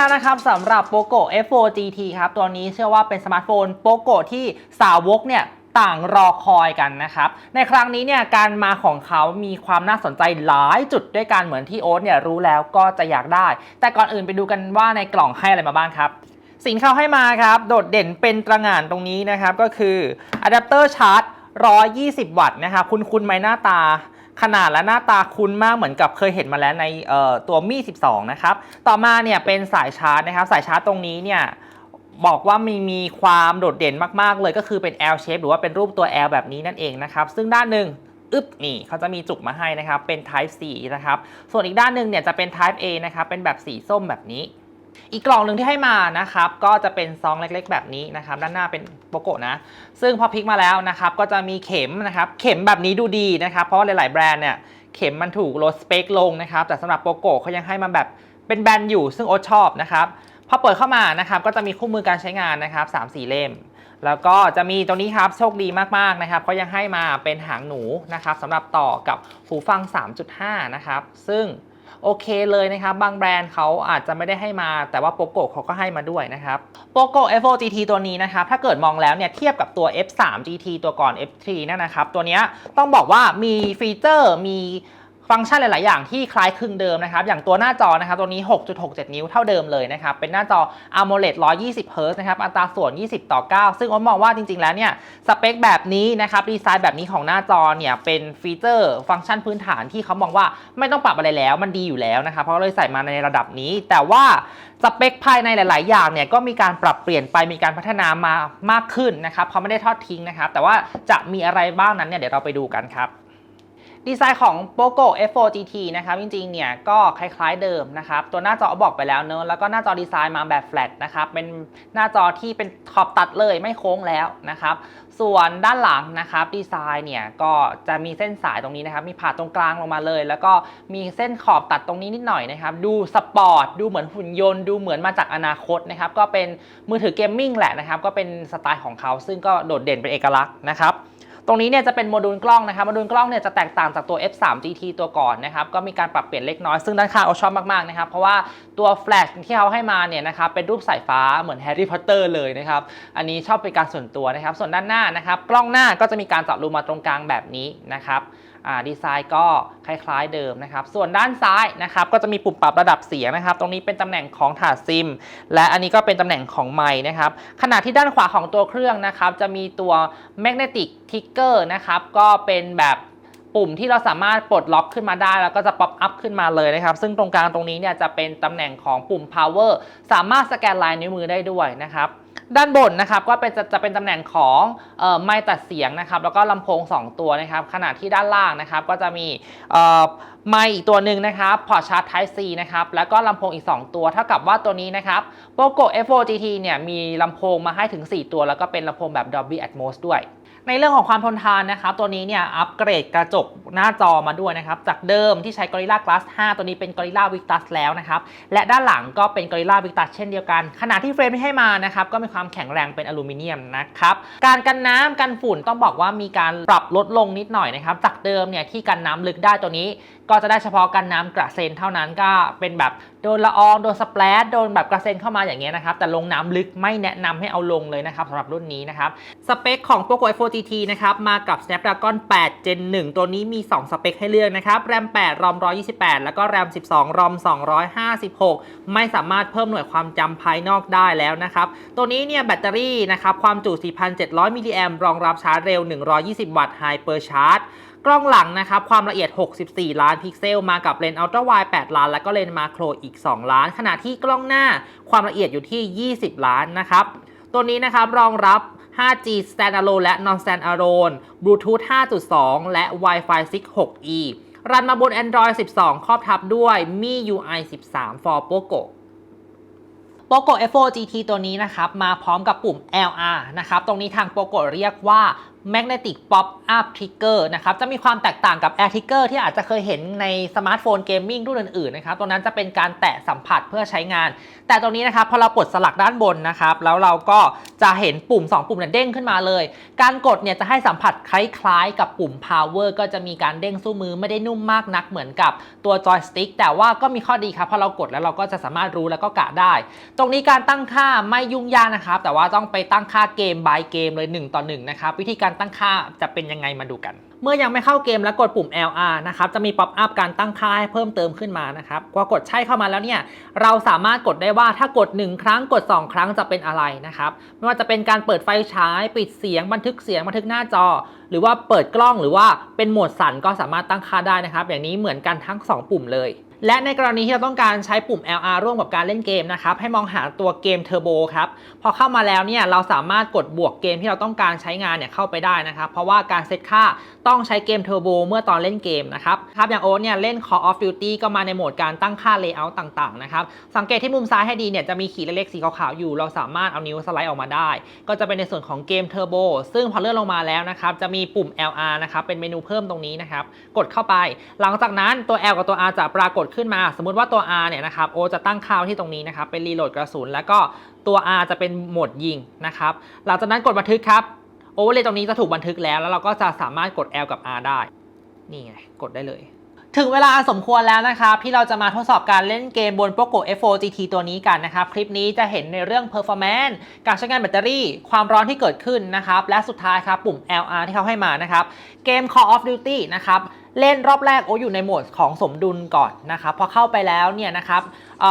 แล้วนะครับสำหรับ POCO F4 GT ครับตัวนี้เชื่อว่าเป็นสมาร์ทโฟน POCO ที่สาวกเนี่ยต่างรอคอยกันนะครับ ในครั้งนี้เนี่ยการมาของเขามีความน่าสนใจหลายจุดด้วยกันเหมือนที่โอ๊ตเนี่ยรู้แล้วก็จะอยากได้ แต่ก่อนอื่นไปดูกันว่าในกล่องให้อะไรมาบ้างครับ สิ่งที่เขาให้มาครับ โดดเด่นเป็นตระหง่านตรงนี้นะครับ ก็คืออะแดปเตอร์ชาร์จ120 วัตต์นะครับ คุณคุณไหมหน้าตา ขนาดและหน้าตาคุ้นมากเหมือนกับเคยเห็นมาแล้วในตัวมี่12 นะครับ ต่อมาเนี่ยเป็นสายชาร์จนะครับ สายชาร์จตรงนี้เนี่ยบอกว่ามีมีความโดดเด่นมากๆ เลยก็คือเป็น L shape หรือว่าเป็นรูปตัว L แบบนี้นั่นเองนะครับ ซึ่งด้านหนึ่งอึ๊บนี่เขาจะมีจุกมาให้นะครับ เป็น Type C นะครับ ส่วนอีกด้านหนึ่งเนี่ยจะเป็น Type A นะครับ เป็นแบบสีส้มแบบนี้ อีกกล่องหนึ่งที่ให้มานะครับ ก็จะเป็นซองเล็กๆ แบบนี้นะครับ ด้านหน้าเป็นโปโกะนะ ซึ่งพอพลิกมาแล้วนะครับ ก็จะมีเข็มนะครับ เข็มแบบนี้ดูดีนะครับ เพราะว่าหลายๆแบรนด์เนี่ย เข็มมันถูกลดสเปคลงนะครับ แต่สำหรับโปโกะเขายังให้มาแบบเป็นแบนอยู่ ซึ่งโอชอบนะครับ พอเปิดเข้ามานะครับ ก็จะมีคู่มือการใช้งานนะครับ3 4เล่ม แล้วก็จะมีตรงนี้ครับโชคดีมากๆนะครับเขายังให้มาเป็นหางหนูนะครับสำหรับต่อกับหูฟัง 3.5 นะครับ ซึ่ง โอเคเลยนะครับ บางแบรนด์เขาอาจจะไม่ได้ให้มา แต่ว่าโปโกเขาก็ให้มาด้วยนะครับโปโก F4 GT ตัวนี้นะครับ ถ้าเกิดมองแล้วเนี่ยเทียบกับตัว F3 GT ตัวก่อน F3 นั่นนะครับ ตัวนี้ต้องบอกว่ามีฟีเจอร์มี ฟังก์ชันหลาย ๆ อย่างที่คล้ายคลึงเดิมนะครับ อย่างตัวหน้าจอนะครับตัวนี้ 6.67 นิ้วเท่าเดิมเลยนะครับ เป็นหน้าจอ AMOLED 120 Hz นะครับ อัตราส่วน 20 ต่อ 9 ซึ่งอ้นมองว่าจริง ๆ แล้วเนี่ย สเปคแบบนี้นะครับ ดีไซน์แบบนี้ของหน้าจอเนี่ย เป็นฟีเจอร์ ฟังก์ชันพื้นฐานที่เขามองว่าไม่ต้องปรับอะไรแล้ว มันดีอยู่แล้วนะครับ เพราะเลยใส่มาในระดับนี้ แต่ว่าสเปคภายในหลาย ๆ อย่างเนี่ย ก็มีการปรับเปลี่ยนไป มีการพัฒนามามากขึ้นนะครับเขาไม่ได้ทอดทิ้งนะครับ แต่ว่าจะมีอะไรบ้างนั้นเนี่ย เดี๋ยวเราไปดูกันครับ ดีไซน์ของ POCO F4 GT นะครับ จริงๆ เนี่ยก็คล้ายๆเดิมนะครับ ตัวหน้าจอบอกไปแล้วเนอะแล้วก็หน้าจอดีไซน์มาแบบแฟลตนะครับ เป็นหน้าจอที่เป็นขอบตัดเลยไม่โค้งแล้วนะครับ ส่วนด้านหลังนะครับดีไซน์เนี่ยก็จะมีเส้นสายตรงนี้นะครับ มีผ่าตรงกลางลงมาเลย แล้วก็มีเส้นขอบตัดตรงนี้นิดหน่อยนะครับ ดูสปอร์ต ดูเหมือนหุ่นยนต์ ดูเหมือนมาจากอนาคตนะครับ ก็เป็นมือถือเกมมิ่งแหละนะครับ ก็เป็นสไตล์ของเขา ซึ่งก็โดดเด่นเป็นเอกลักษณ์นะครับ ตรงนี้เนี่ยจะเป็นโมดูลกล้องนะครับโมดูลกล้องเนี่ยจะแตกต่างจากตัว F3 GT ตัวก่อนนะครับก็มีการปรับเปลี่ยนเล็กน้อยซึ่งด้านข้างเอาชอบมากๆนะครับเพราะว่าตัวแฟลชที่เขาให้มาเนี่ยนะครับเป็นรูปสายฟ้าเหมือนแฮร์รี่พอตเตอร์เลยนะครับอันนี้ชอบเป็นการส่วนตัวนะครับส่วนด้านหน้านะครับกล้องหน้าก็จะมีการเจาะรูมาตรงกลางแบบนี้นะครับ ดีไซน์ก็คล้ายๆเดิมนะครับ ส่วนด้านซ้ายนะครับก็จะมีปุ่มปรับระดับเสียงนะครับ ตรงนี้เป็นตำแหน่งของถาดซิม และอันนี้ก็เป็นตำแหน่งของไมค์นะครับ ขณะที่ด้านขวาของตัวเครื่องนะครับ จะมีตัว magnetic trigger นะครับก็เป็นแบบปุ่มที่เราสามารถปลดล็อกขึ้นมาได้ แล้วก็จะป๊อปอัพขึ้นมาเลยนะครับ ซึ่งตรงกลางตรงนี้เนี่ยจะเป็นตำแหน่งของปุ่ม power สามารถสแกนลายนิ้วมือได้ด้วยนะครับ ด้านบนนะครับก็เป็นจะจะเป็นตำแหน่งของออไมค์ตัดเสียงนะครับแล้วก็ลำโพง 2 ตัวนะครับขณะที่ด้านล่างนะครับก็จะมีไมค์อีกตัวหนึ่งนะครับพอชาร์จ Type C นะครับแล้วก็ลำโพงอีก 2 ตัว เท่ากับว่าตัวนี้นะครับ POCO F4 GT เนี่ยมีลำโพงมาให้ถึง 4 ตัว แล้วก็เป็นลำโพงแบบ Dolby Atmos ด้วย ในเรื่องของความทนทานนะครับตัวนี้เนี่ยอัปเกรดกระจกหน้าจอมาด้วยนะครับจากเดิมที่ใช้ Gorilla Glass 5 ตัวนี้เป็น Gorilla Victus แล้วนะครับและด้านหลังก็เป็น Gorilla Victus เช่นเดียวกัน ขนาดที่เฟรมที่ให้มานะครับก็มีความแข็งแรงเป็นอลูมิเนียมนะครับการกันน้ำกันฝุ่นต้องบอกว่ามีการปรับลดลงนิดหน่อยนะครับจากเดิมเนี่ยที่กันน้ำลึกได้ตัวนี้ ก็จะได้เฉพาะกันน้ำกระเซ็นเท่านั้นก็เป็นแบบโดนละอองโดนสเปรดโดนแบบกระเซ็นเข้ามาอย่างเงี้ยนะครับแต่ลงน้ำลึกไม่แนะนำให้เอาลงเลยนะครับสำหรับรุ่นนี้นะครับสเปคของ POCO F4 GT นะครับมากับ Snapdragon 8 Gen 1 ตัวนี้มี 2 สเปคให้เลือกนะครับ RAM 8 ROM 128 แล้วก็ RAM 12 ROM 256 ไม่สามารถเพิ่มหน่วยความจำภายนอกได้แล้วนะครับ ตัวนี้เนี่ยแบตเตอรี่นะครับความจุ 4,700 มิลลิแอมรองรับชาร์จเร็ว 120 วัตต์ Hyper Charge กล้องหลังนะครับความละเอียด 64 ล้านพิกเซล มากับเลนส์อัลตร้าไวด์8ล้าน แล้วก็เลนส์มาโครอีก 2 ล้าน ขณะที่กล้องหน้าความละเอียดอยู่ที่ 20 ล้านนะครับ ตัวนี้นะครับรองรับ 5G Standalone และ Non Standalone Bluetooth 5.2 และ Wi-Fi 6 6E รันมาบน Android 12 ครอบทับด้วย MIUI 13 for Poco POCO F4 GT ตัวนี้นะครับ มาพร้อมกับปุ่ม LR นะครับ ตรงนี้ทาง POCO เรียกว่า Magnetic Pop Up Trigger นะครับ จะมีความแตกต่างกับ Air Trigger ที่อาจจะเคยเห็นในสมาร์ทโฟนเกมมิ่งรุ่นอื่นๆนะครับ ตัวนั้นจะเป็นการแตะสัมผัสเพื่อใช้งาน แต่ตรงนี้นะครับ พอเรากดสลักด้านบนนะครับ แล้วเราก็จะเห็นปุ่ม 2 ปุ่มเนี่ยเด้งขึ้นมาเลย การกดเนี่ยจะให้สัมผัสคล้ายๆ กับปุ่ม power ก็จะมีการเด้งสู้มือไม่ได้นุ่มมากนักเหมือนกับตัวจอยสติ๊กแต่ว่าก็มีข้อดีครับพอเรากดแล้วเราก็จะสามารถรู้แล้วก็กะได้ ตรงนี้การตั้งค่าไม่ยุ่งยากนะครับ แต่ว่าต้องไปตั้งค่าเกม by เกมเลย 1 ต่อ1นะครับวิธีการตั้งค่าจะเป็นยังไงมาดูกัน เมื่อยังไม่เข้าเกมแล้วกดปุ่ม LR นะครับ จะมีป๊อปอัพการตั้งค่าให้เพิ่มเติมขึ้นมานะครับพอกดใช่เข้ามาแล้วเนี่ย เราสามารถกดได้ว่าถ้ากด 1 ครั้งกด 2 ครั้งจะเป็นอะไรนะครับ ไม่ว่าจะเป็นการเปิดไฟฉาย ปิดเสียง บันทึกเสียง บันทึกหน้าจอ หรือว่าเปิดกล้อง หรือว่าเป็นโหมดสั่นก็สามารถตั้งค่าได้นะครับ อย่างนี้เหมือนกันทั้ง 2 ปุ่มเลย และในกรณีที่เราต้องการใช้ปุ่ม LR ร่วมกับการเล่นเกมนะครับ ให้มองหาตัวเกมเทอร์โบครับ พอเข้ามาแล้วเนี่ยเราสามารถกดบวกเกมที่เราต้องการใช้งานเนี่ยเข้าไปได้นะครับ เพราะว่าการเซตค่าต้องใช้เกมเทอร์โบเมื่อตอนเล่นเกมนะครับ ครับ อย่างโอ๊ตเนี่ยเล่น Call of Duty ก็มาในโหมดการตั้งค่า Layout ต่างๆนะครับ สังเกตที่มุมซ้ายให้ดีเนี่ยจะมีขีดเล็กๆสีขาวๆอยู่ เราสามารถเอานิ้วสไลด์ออกมาได้ ก็จะเป็นในส่วนของเกมเทอร์โบซึ่งพอเลื่อนลงมาแล้วนะครับจะมีปุ่ม LR นะครับเป็นเมนูเพิ่มตรงนี้นะครับกดเข้าไป หลังจากนั้นตัว L กับตัว R จะปรากฏขึ้นมา สมมุติว่าตัว R เนี่ยนะครับโอตจะตั้งค่าวที่ตรงนี้นะครับ เป็นรีโหลดกระสุน แล้วก็ตัว R จะเป็นโหมดยิงนะครับ หลังจากนั้นกดบันทึกครับ โอเวอร์เลยตรงนี้จะถูกบันทึกแล้ว แล้วเราก็จะสามารถกด L กับ R ได้ นี่ไง กดได้เลย ถึงเวลาสมควรแล้วนะครับ ที่เราจะมาทดสอบการเล่นเกมบน Poco F4 GT ตัวนี้กันนะครับ คลิปนี้จะเห็นในเรื่อง performance การใช้งานแบตเตอรี่ ความร้อนที่เกิดขึ้นนะครับ และสุดท้ายครับปุ่ม LR ที่เขาให้มานะครับ เกม Call of Duty นะครับเล่นรอบแรกโออยู่ในโหมดของสมดุลก่อนนะครับพอเข้าไปแล้วเนี่ยนะครับ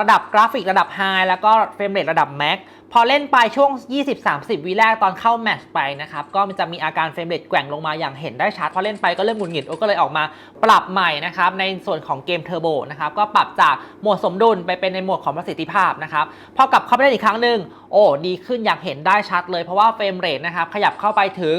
ระดับกราฟิกระดับ High แล้วก็เฟรมเรทระดับ Max พอเล่นไปช่วง 20-30 วิแรกตอนเข้าแมตช์ไปนะครับ ก็จะมีอาการเฟรมเรทแกว่งลงมาอย่างเห็นได้ชัด พอเล่นไปก็เริ่มหงุดหงิดโอ้ก็เลยออกมาปรับใหม่นะครับ ในส่วนของเกมเทอร์โบนะครับ ก็ปรับจากโหมดสมดุลไปเป็นในโหมดของประสิทธิภาพนะครับ พอกลับเข้าไปเล่นอีกครั้งหนึ่งโอ้ดีขึ้นอย่างเห็นได้ชัดเลยเพราะว่าเฟรมเรทนะครับขยับเข้าไปถึง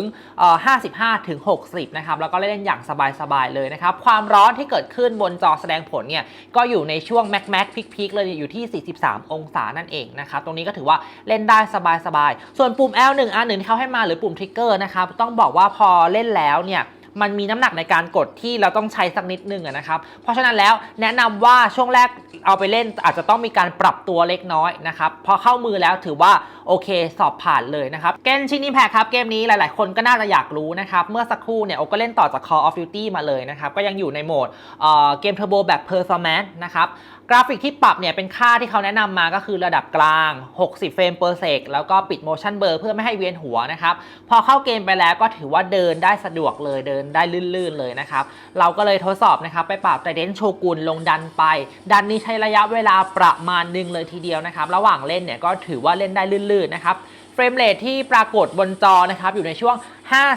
55ถึง60 นะครับแล้วก็เล่นอย่างสบายๆเลยนะครับ ความร้อนที่เกิดขึ้นบนจอแสดงผลเนี่ยก็อยู่ในช่วงแม็กแม็กพีคๆเลยอยู่ที่ 43 องศานั่นเองนะครับ ตรงนี้ก็ถือว่าเล่นได้สบายๆส่วนปุ่ม L1 R1 ที่เขาให้มาหรือปุ่มทริกเกอร์นะครับต้องบอกว่าพอเล่นแล้วเนี่ย มันมีน้ำหนักในการกดที่เราต้องใช้สักนิดนึงนะครับ เพราะฉะนั้นแล้วแนะนำว่าช่วงแรกเอาไปเล่นอาจจะต้องมีการปรับตัวเล็กน้อยนะครับพอเข้ามือแล้วถือว่าโอเคสอบผ่านเลยนะครับเกนชินิแพคครับเกมนี้หลาย ๆ คนก็น่าจะอยากรู้นะครับเมื่อสักครู่เนี่ยโอก็เล่นต่อจาก Call of Duty มาเลยนะครับก็ยังอยู่ในโหมดเเกมเทอร์โบแบบ Performance นะครับกราฟิกที่ปรับเนี่ยเป็นค่าที่เขาแนะนำมาก็คือระดับกลาง 60 เฟรม per sec แล้วก็ปิด motion blur เพื่อไม่ให้เวียนหัวนะครับ พอเข้าเกมไปแล้วก็ถือว่าเดินได้สะดวกเลยเดินได้ลื่นๆเลยนะครับ เราก็เลยทดสอบนะครับ ไปปรับไตเดนโชกุนลงดันไป ดันนี้ใช้ระยะเวลาประมาณหนึงเลยทีเดียวนะครับ ระหว่างเล่นเนี่ยก็ถือว่าเล่นได้ลื่นๆนะครับ เฟรมเรทที่ปรากฏบนจอนะครับอยู่ในช่วง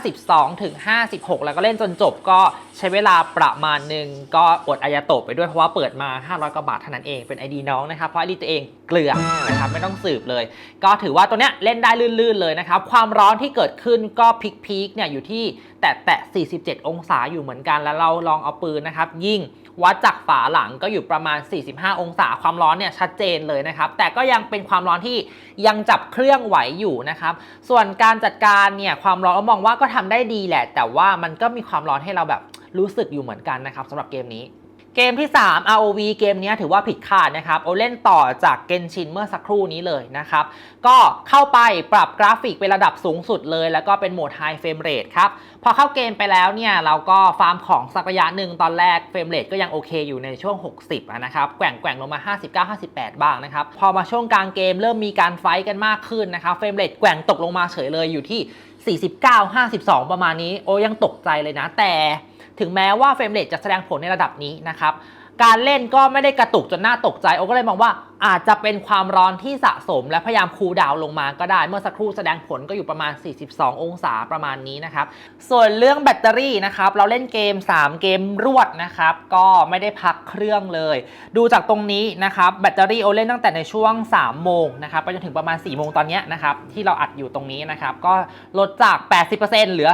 52 ถึง 56 แล้วก็เล่นจนจบก็ใช้เวลาประมาณหนึ่งก็อดอายาโตะไปด้วยเพราะว่าเปิดมา 500 กว่าบาทเท่านั้นเองเป็น ID น้องนะครับ เพราะ ID ตัวเองเกลือนะครับไม่ต้องสืบเลย ก็ถือว่าตัวเนี้ยเล่นได้ลื่นๆเลยนะครับ ความร้อนที่เกิดขึ้นก็พีคๆเนี่ยอยู่ที่แตะแตะ47 องศาอยู่เหมือนกันแล้วเราลองเอาปืนนะครับยิง วัดจากฝาหลังก็อยู่ประมาณ 45 องศาความร้อนเนี่ยชัดเจนเลยนะครับ แต่ก็ยังเป็นความร้อนที่ยังจับเครื่องไหวอยู่นะครับ ส่วนการจัดการเนี่ยความร้อนมองว่าก็ทำได้ดีแหละ แต่ว่ามันก็มีความร้อนให้เราแบบรู้สึกอยู่เหมือนกันนะครับสำหรับเกมนี้ เกมที่ 3 ROV เกมนี้ถือว่าผิดคาดนะครับโอเล่นต่อจากเกนชินเมื่อสักครู่นี้เลยนะครับ ก็เข้าไปปรับกราฟิกเป็นระดับสูงสุดเลย แล้วก็เป็นโหมด High Frame Rate ครับ พอเข้าเกมไปแล้วเนี่ย เราก็ฟาร์มของสักระยะหนึ่งตอนแรกเฟรมเรทก็ยังโอเคอยู่ในช่วง 60นะครับ แกว่งแกว่งลงมา 59 58 บ้างนะครับ พอมาช่วงกลางเกมเริ่มมีการไฟกันมากขึ้นนะครับเฟรมเรทแกว่งตกลงมาเฉยเลยอยู่ที่ 49 52 ประมาณนี้ โอ้ยังตกใจเลยนะแต่ ถึงแม้ว่าเฟรมเรทจะแสดงผลในระดับนี้นะครับการเล่นก็ไม่ได้กระตุกจนน่าตกใจโอ้ก็เลยมองว่าอาจจะเป็นความร้อนที่สะสม และพยายามคูลดาวน์ลงมาก็ได้ เมื่อสักครู่แสดงผลก็อยู่ประมาณ 42 องศาประมาณนี้นะครับส่วนเรื่องแบตเตอรี่นะครับเราเล่นเกม 3 เกมรวดนะครับก็ไม่ได้พักเครื่องเลย ดูจากตรงนี้นะครับแบตเตอรี่โอเล่นตั้งแต่ในช่วง 3 โมงนะครับไปจนถึงประมาณ 4 โมงตอนเนี้ยนะครับที่เราอัดอยู่ตรงนี้นะครับก็ลดจาก 80%เหลือ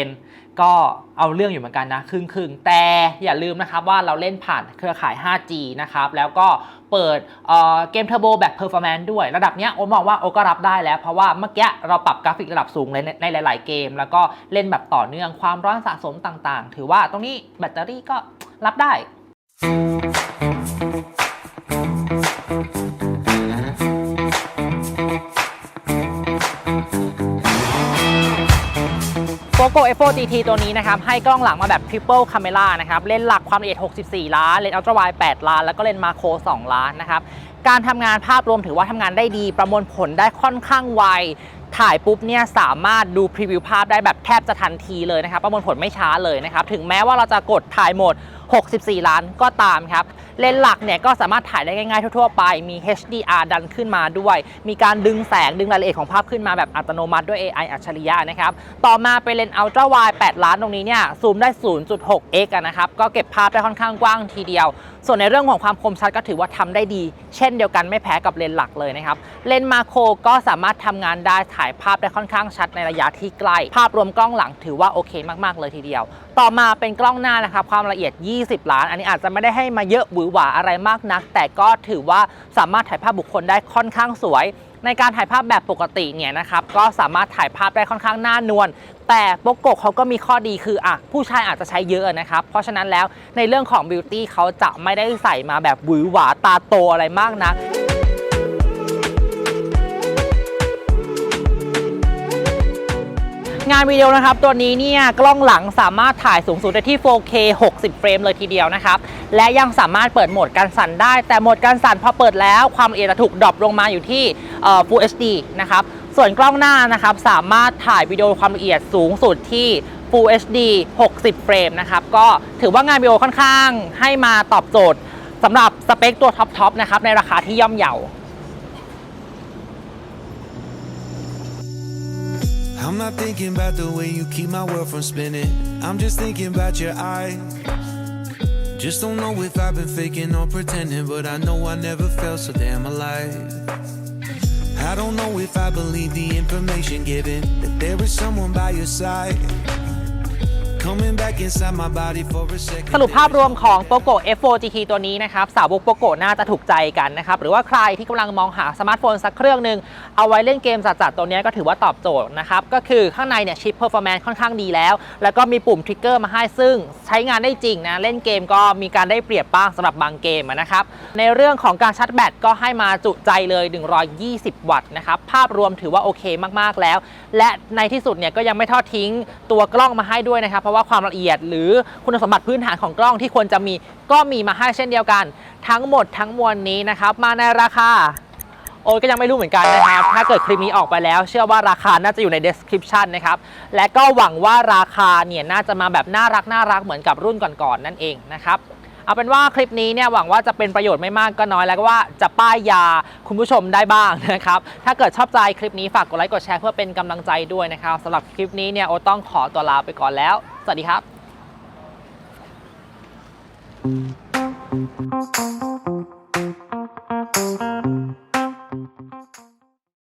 40%ก็เอาเรื่องอยู่เหมือนกันนะครึ่งครึ่งๆแต่อย่าลืมนะครับว่าเราเล่นผ่านเครือข่าย 5G นะครับแล้วก็เปิดเกมเทอร์โบแบบเพอร์ฟอร์แมนซ์ด้วย ระดับเนี้ยโอมองว่าโอก็รับได้แล้ว เพราะว่าเมื่อกี้เราปรับกราฟิกระดับสูงในในหลาย ๆ เกม แล้วก็เล่นแบบต่อเนื่องความร้อนสะสมต่าง ๆ ถือว่าตรงนี้แบตเตอรี่ก็รับได้ โ o โก F4 GT ตัวนี้นะครับ ให้กล้องหลังมาแบบ Triple Camera นะครับ เลนส์หลักความละเอียด 64 ล้าน เลนส์อัลตร้าไวด์8ล้าน แล้วก็เลนส์มาโคร 2 ล้านนะครับ การทำงานภาพรวมถือว่าทำงานได้ดี ประมวลผลได้ค่อนข้างไว ถ่ายปุ๊บเนี่ยสามารถดูพรีวิวภาพได้แบบแทบจะทันทีเลยนะครับ ประมวลผลไม่ช้าเลยนะครับ ถึงแม้ว่าเราจะกดถ่ายโหมด64 ล้านก็ตามครับ เลนส์หลักเนี่ยก็สามารถถ่ายได้ง่ายๆทั่วๆไป มี HDR ดันขึ้นมาด้วย มีการดึงแสงดึงรายละเอียดของภาพขึ้นมาแบบอัตโนมัติด้วย AI อัจฉริยะนะครับ ต่อมาเป็นเลนส์อัลตร้าไวด์8ล้านตรงนี้เนี่ยซูมได้ 0.6x นะครับ ก็เก็บภาพได้ค่อนข้างกว้างทีเดียว ส่วนในเรื่องของความคมชัดก็ถือว่าทำได้ดี เช่นเดียวกันไม่แพ้กับเลนส์หลักเลยนะครับ เลนส์มาโครก็สามารถทำงานได้ถ่ายภาพได้ค่อนข้างชัดในระยะที่ใกล้ ภาพรวมกล้องหลังถือว่าโอเคมากๆเลยทีเดียว ต่อมาเป็นกล้องหน้านะครับความละเอียด 20 ล้าน อันนี้อาจจะไม่ได้ให้มาเยอะหวือหวาอะไรมากนัก แต่ก็ถือว่าสามารถถ่ายภาพบุคคลได้ค่อนข้างสวย ในการถ่ายภาพแบบปกติเนี่ยนะครับก็สามารถถ่ายภาพได้ค่อนข้างน่านวลแต่โปโกเขาก็มีข้อดีคืออะผู้ชายอาจจะใช้เยอะนะครับ เพราะฉะนั้นแล้วในเรื่องของบิวตี้เขาจะไม่ได้ใส่มาแบบหวือหวาตาโตอะไรมากนัก งานวิดีโอนะครับ ตัวนี้เนี่ยกล้องหลังสามารถถ่ายสูงสุดได้ที่ 4K 60 เฟรมเลยทีเดียวนะครับ และยังสามารถเปิดโหมดการสั่นได้ แต่โหมดการสั่นพอเปิดแล้วความละเอียดจะถูกดรอปลงมาอยู่ที่ Full HD นะครับ ส่วนกล้องหน้านะครับสามารถถ่ายวิดีโอความละเอียดสูงสุดที่ Full HD 60 เฟรมนะครับ ก็ถือว่างานวิดีโอค่อนข้างให้มาตอบโจทย์สำหรับสเปคตัวท็อปๆนะครับในราคาที่ย่อมเยา I'm not thinking about the way you keep my world from spinning. I'm just thinking about your eyes. Just don't know if I've been faking or pretending, but I know I never felt so damn alive. I don't know if I believe the information given that there is someone by your side. Coming back inside my body for a second. สรุปภาพรวมของ POCO F4 GT ตัวนี้นะครับสาวก POCO น่าจะถูกใจกันนะครับหรือว่าใครที่กำลังมองหาสมาร์ทโฟนสักเครื่องหนึ่งเอาไว้เล่นเกมจัดๆตัวนี้ก็ถือว่าตอบโจทย์นะครับก็คือข้างในเนี่ยชิป performance ค่อนข้างดีแล้ว แล้วก็มีปุ่มทริกเกอร์มาให้ซึ่งใช้งานได้จริงนะเล่นเกมก็มีการได้เปรียบบ้างสำหรับบางเกมอะนะครับในเรื่องของการชาร์จแบตก็ให้มาจุใจเลย 120 วัตต์นะครับภาพรวมถือว่าโอเคมากๆแล้ว และในที่สุดเนี่ยก็ยังไม่ทอดทิ้งตัวกล้องมาให้ด้วยนะครับเพราะว่าว่าความละเอียด หรือคุณสมบัติพื้นฐานของกล้องที่ควรจะมีก็มีมาให้เช่นเดียวกัน ทั้งหมดทั้งมวลนี้นะครับ มาในราคาโอ้ก็ยังไม่รู้เหมือนกันนะครับ ถ้าเกิดคลิปนี้ออกไปแล้ว เชื่อว่าราคาน่าจะอยู่ใน description นะครับ และก็หวังว่าราคาเนี่ยน่าจะมาแบบน่ารักน่ารักเหมือนกับรุ่นก่อนๆนั่นเองนะครับเอาเป็นว่าคลิปนี้เนี่ยหวังว่าจะเป็นประโยชน์ไม่มากก็น้อยแล้วก็ว่าจะป้ายยาคุณผู้ชมได้บ้างนะครับ ถ้าเกิดชอบใจคลิปนี้ฝากกดไลค์กดแชร์เพื่อเป็นกำลังใจด้วยนะครับสำหรับคลิปนี้เนี่ยโอต้องขอตัวลาไปก่อนแล้ว สวัสดีครับ